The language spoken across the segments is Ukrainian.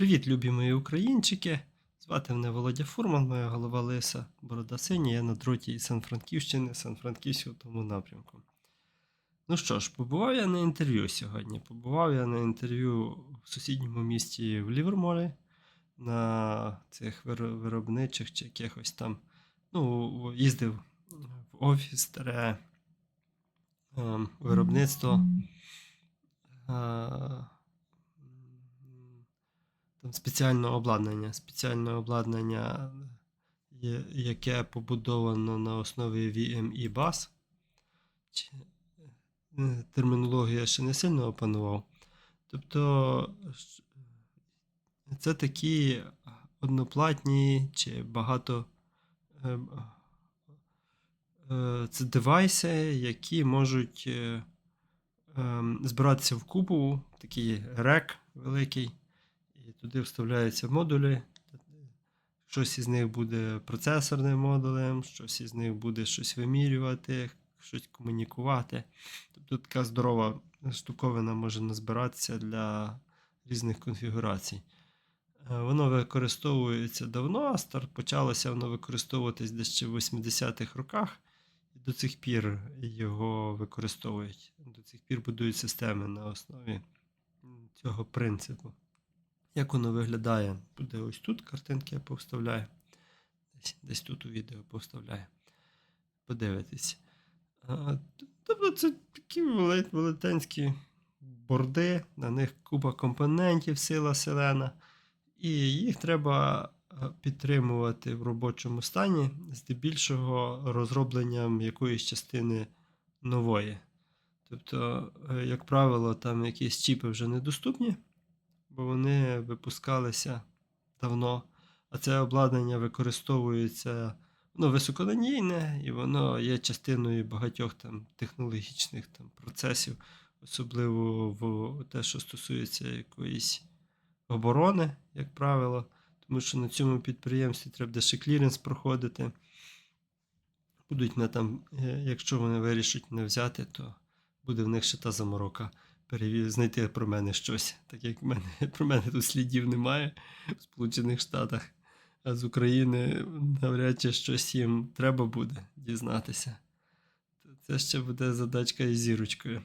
Привіт, любі мої українчики! Звати мене Володя Фурман, моя голова Лиса Борода Синя. Я на дроті із Сан-Франківщини, Сан-Франківську в тому напрямку. Ну що ж, побував я на інтерв'ю сьогодні. Побував я на інтерв'ю в сусідньому місті в Ліверморі на цих виробничих чи якихось там. Ну, їздив в офіс, старе ем, виробництво. Е, там спеціальне обладнання. Спеціальне обладнання, яке побудовано на основі VME BUS. Чи- е, Термінологію я ще не сильно опанував. Тобто це такі одноплатні чи багато. е, е, Це девайси, які можуть е, ем, збиратися в купу, такий рек великий, туди вставляються модулі. Щось із них буде процесорним модулем, щось із них буде щось вимірювати, щось комунікувати. Тобто така здорова штуковина може назбиратися для різних конфігурацій. Е, Воно використовується давно, а почалося воно використовуватись десь ще в 80-х роках. І до цих пір його використовують. До цих пір будують системи на основі цього принципу. Як воно виглядає? Буде ось тут картинки я повставляю. Десь, десь тут у відео повставляю. Подивитись. Тобто це такі велетенські борди, на них купа компонентів, сила селена. І їх треба е, підтримувати в робочому стані, здебільшого розробленням якоїсь частини нової. Тобто, е, як правило, там якісь чіпи вже недоступні, бо вони випускалися давно, а це обладнання використовується воно високонадійне і воно є частиною багатьох там технологічних там, процесів, особливо в те, що стосується якоїсь оборони, як правило, тому що на цьому підприємстві треба буде кліренс проходити. Будуть на там, е, якщо вони вирішать не взяти, то буде в них ще та заморока переві- знайти про мене щось. Так як мене, про мене тут слідів немає в Сполучених Штатах, а з України навряд чи щось їм треба буде дізнатися. Це ще буде задачка із зірочкою.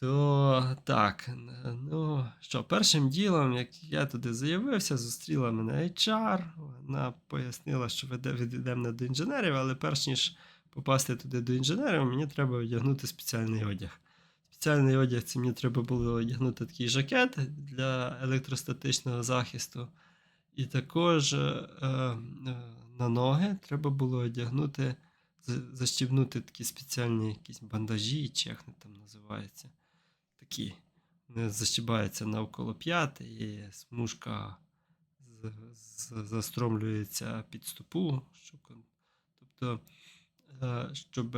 То так, ну що, першим ділом, як я туди заявився, зустріла мене HR. Вона пояснила, що відійдемо до інженерів, але перш ніж попасти туди до інженерів, мені треба одягнути спеціальний одяг. Спеціальний одяг це мені треба було одягнути такий жакет для електростатичного захисту. І також е, е, на ноги треба було одягнути, защібнути такі спеціальні якісь бандажі, чи як вони там називаються. Такі. Вони защібаються навколо п'ят, і смужка з- з- застромлюється під стопу. Щоб, тобто, е, щоб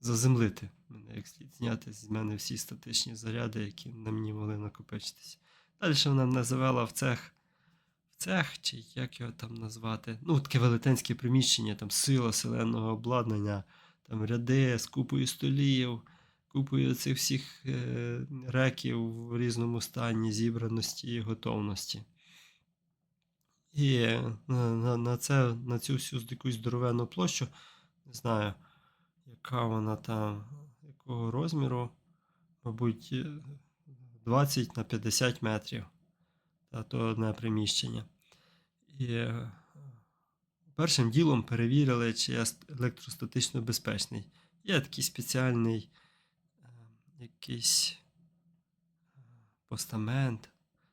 заземлити як слід зняти з мене всі статичні заряди, які на мені могли накопичитися. Далі вона мене завела в цех, в цех, чи як його там назвати. Ну, таке велетенське приміщення, там сила селеного обладнання, там ряди з купою столів, купою цих всіх е, реків в різному стані, зібраності і готовності. І на, на, на, це, на цю всю якусь здоровенну площу, не знаю, яка вона там, якого розміру, мабуть, е, 20 на 50 метрів. Та то одне приміщення. І е, першим ділом перевірили, чи я електростатично безпечний. Є такий спеціальний е, якийсь е, постамент.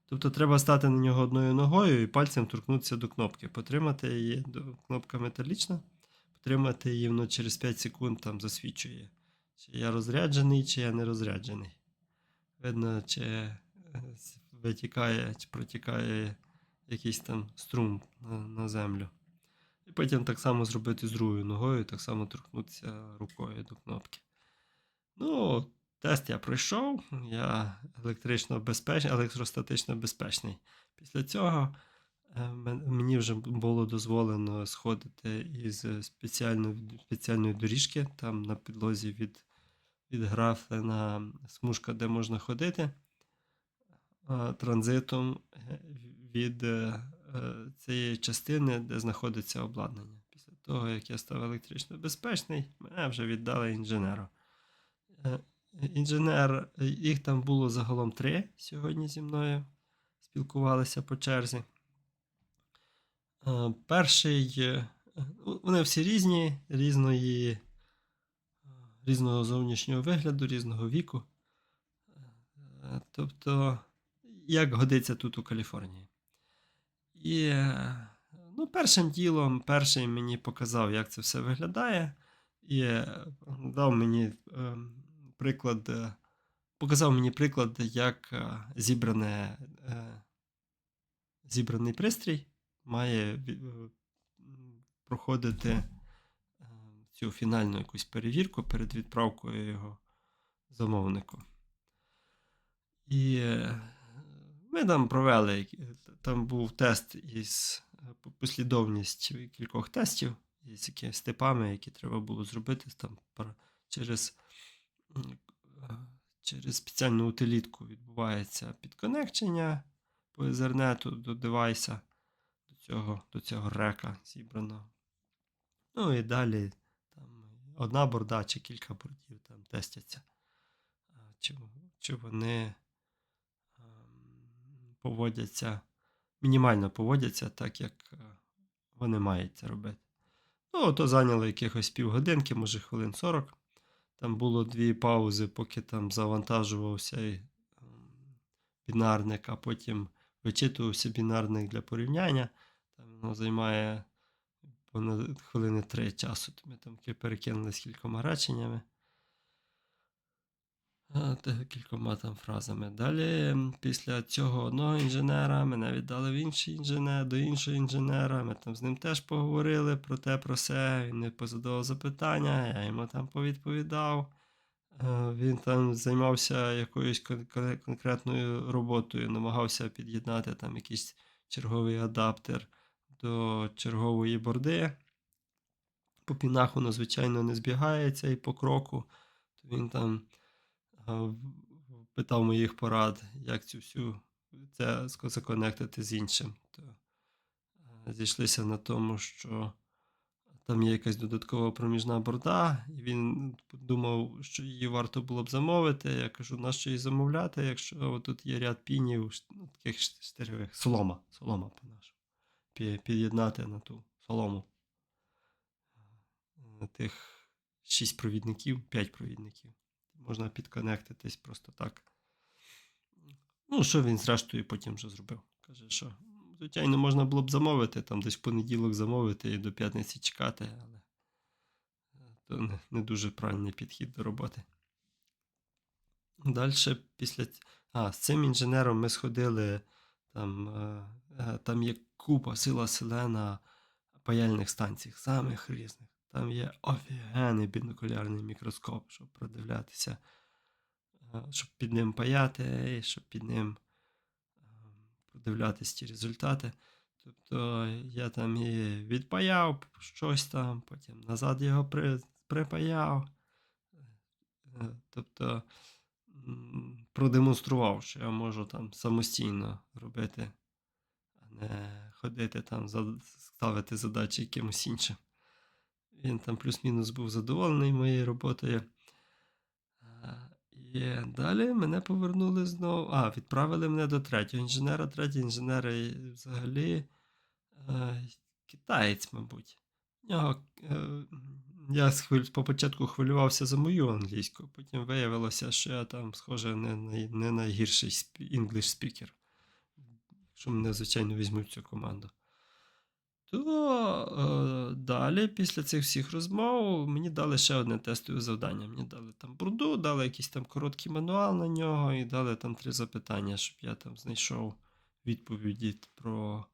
Тобто треба стати на нього одною ногою і пальцем торкнутися до кнопки. Потримати її, кнопка металічна, потримати її, воно через 5 секунд там засвідчує, чи я розряджений, чи я не розряджений. Видно, чи е, витікає, чи протікає якийсь там струм на, на землю. І потім так само зробити з другою ногою, так само торкнутися рукою до кнопки. Ну, тест я пройшов, я електрично безпечний, електростатично безпечний. Після цього е, мені вже було дозволено сходити із спеціальної, спеціальної доріжки, там на підлозі від, від графлена смужка, де можна ходити. транзитом е, від е, цієї частини, де знаходиться обладнання. Після того, як я став електрично безпечний, мене вже віддали інженеру. Е, Інженер, їх там було загалом три сьогодні зі мною. Спілкувалися по черзі. Перший, ну, вони всі різні, різної, різного зовнішнього вигляду, різного віку. Е, Тобто, як годиться тут у Каліфорнії. І е, ну, першим ділом, перший мені показав, як це все виглядає, і е, дав мені приклад, показав мені приклад, як зібране, зібраний пристрій має проходити цю фінальну якусь перевірку перед відправкою його замовнику. І е, ми там провели, там був тест із е, по- послідовність кількох тестів із якимись степами, які треба було зробити там через, е, через спеціальну утилітку відбувається підконекчення по Ethernet до девайса, до цього, до цього река зібраного. Ну і далі одна борда чи кілька бордів там тестяться. Чи, чи вони ем, поводяться, мінімально поводяться так, як е, вони мають це робити. Ну, то зайняло якихось півгодинки, може хвилин 40. Там було дві паузи, поки там завантажувався ем, бінарник, а потім вичитувався бінарник для порівняння. Там воно займає понад хвилини три часу. Ми там ки- перекинулись кількома реченнями. Кількома там фразами. Далі, після цього одного інженера, мене віддали в інший інженер, до іншого інженера. Ми там з ним теж поговорили про те, про все. Він не позадавав запитання, я йому там повідповідав. Е, Він там займався якоюсь кон- кон- конкретною роботою, намагався під'єднати там якийсь черговий адаптер до чергової борди. По пінах воно, звичайно, не збігається і по кроку. То він там питав моїх порад, як цю всю це законектити з іншим. То е, зійшлися на тому, що там є якась додаткова проміжна борда, і він думав, що її варто було б замовити. Я кажу, на що її замовляти, якщо тут є ряд пінів, ну, таких штирьових, солома, солома по-нашому. Пі- Під'єднати на ту солому. Е, Тих 6 провідників, 5 провідників. Можна підконектитись просто так. Ну, що він зрештою потім вже зробив. Каже, що звичайно, можна було б замовити, там десь в понеділок замовити і до п'ятниці чекати, але е, то не, не дуже правильний підхід до роботи. Далі, після. А, з цим інженером ми сходили. Там, е, там є купа, сила селена паяльних станцій, самих різних. Там є офігенний бінокулярний мікроскоп, щоб продивлятися, е, щоб під ним паяти, щоб під ним е, продивлятися ті результати. Тобто я там і відпаяв щось там, потім назад його при, припаяв. Е, Тобто продемонстрував, що я можу там самостійно робити, ходити там, ставити задачі якимось іншим. Він там плюс-мінус був задоволений моєю роботою. І далі мене повернули знову. А, відправили мене до третього інженера. Третій інженер е, взагалі е, китаєць, мабуть. Е, я по хвилювався за мою англійську, потім виявилося, що я там, схоже, не, не найгірший English speaker. Що мене, звичайно, візьмуть цю команду. То е, далі, після цих всіх розмов, мені дали ще одне тестове завдання. Мені дали там бурду, дали якийсь там короткий мануал на нього і дали там три запитання, щоб я там знайшов відповіді про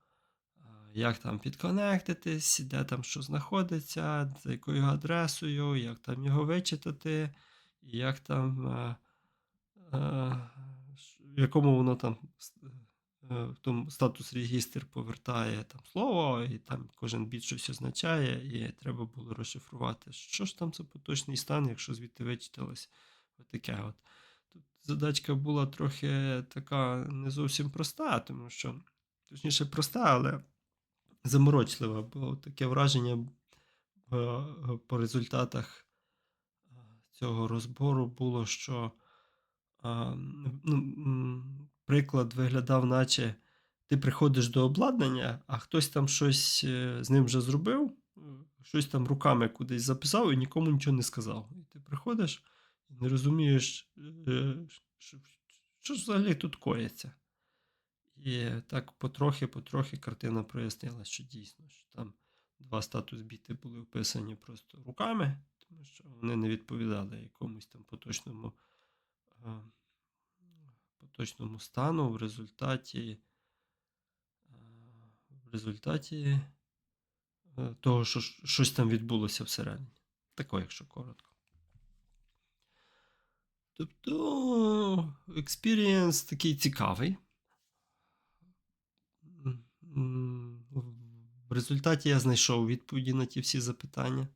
е, як там підконектитись, де там що знаходиться, за якою адресою, як там його вичитати, і як там, е, е, в якому воно там е, тому статус регістр повертає там слово, і там кожен біт щось означає, і треба було розшифрувати, що ж там за поточний стан, якщо звідти вичиталось отаке от. Тут задачка була трохи така не зовсім проста, тому що, точніше, проста, але заморочлива, бо таке враження е, по результатах е, цього розбору було, що ну, приклад виглядав, наче ти приходиш до обладнання, а хтось там щось е, з ним вже зробив, щось там руками кудись записав і нікому нічого не сказав. І ти приходиш і не розумієш, е, що, ж взагалі тут коїться. І так потрохи-потрохи картина прояснила, що дійсно, що там два статус біти були вписані просто руками, тому що вони не відповідали якомусь там поточному, поточному стану в результаті, е, в результаті е, того, що щось там відбулося всередині. Тако, якщо коротко. Тобто, експірієнс такий цікавий. В результаті я знайшов відповіді на ті всі запитання.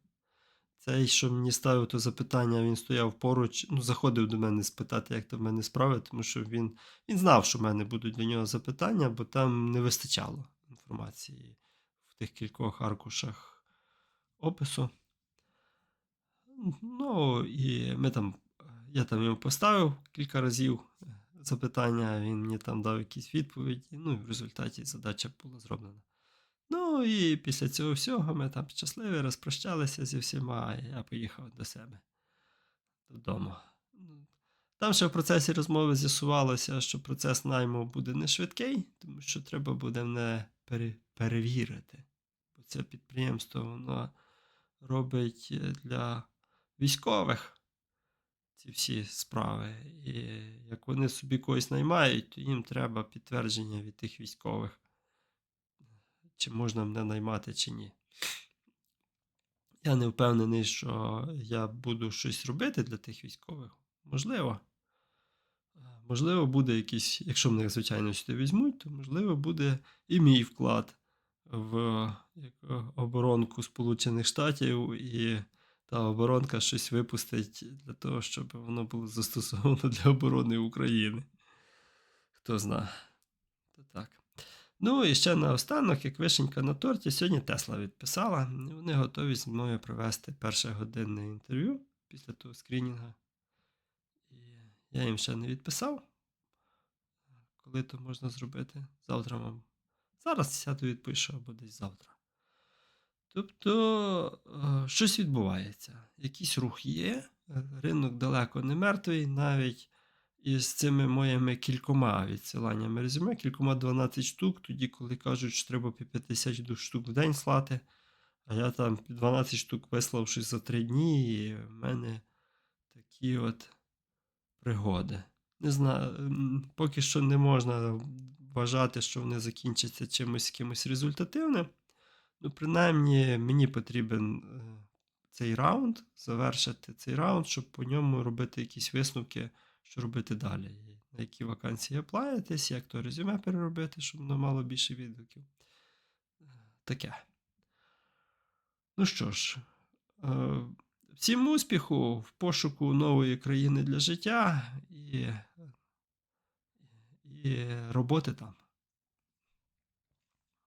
Цей, що мені ставив то запитання, він стояв поруч, ну, заходив до мене спитати, як там в мене справи, тому що він, він знав, що в мене будуть до нього запитання, бо там не вистачало інформації в тих кількох аркушах опису. Ну, і ми там, я там йому поставив кілька разів запитання, він мені там дав якісь відповіді, ну і в результаті задача була зроблена. Ну і після цього всього ми там щасливі розпрощалися зі всіма, і я поїхав до себе додому. Там ще в процесі розмови з'ясувалося, що процес найму буде не швидкий, тому що треба буде мене перевірити. Бо це підприємство воно робить е, для військових ці всі справи. І як вони собі когось наймають, то їм треба підтвердження від тих військових, чи можна мене наймати, чи ні. Я не впевнений, що я буду щось робити для тих військових. Можливо. Е, Можливо, буде якийсь, якщо мене, звичайно, сюди візьмуть, то можливо буде і мій вклад в оборонку Сполучених Штатів, і та оборонка щось випустить для того, щоб воно було застосовано для оборони України. Хто зна. То так. Ну і ще наостанок, як вишенька на торті, сьогодні Тесла відписала. Вони готові зі мною провести перше годинне інтерв'ю після того скрінінга. І я їм ще не відписав. Коли то можна зробити? Завтра вам. Зараз сяду відпишу або десь завтра. Тобто, е, щось відбувається. Якийсь рух є, е, ринок далеко не мертвий, навіть із цими моїми кількома відсиланнями резюме, кількома 12 штук, тоді, коли кажуть, що треба по 50 штук в день слати, а я там 12 штук вислав щось за 3 дні, і в мене такі от пригоди. Не знаю, поки що не можна вважати, що вони закінчаться чимось якимось результативним. Ну, принаймні, мені потрібен е, цей раунд, завершити цей раунд, щоб по ньому робити якісь висновки, що робити далі. На які вакансії аплаєтесь, як то резюме переробити, щоб воно мало більше відгуків. Таке. Ну що ж, е, всім успіху в пошуку нової країни для життя і, і роботи там.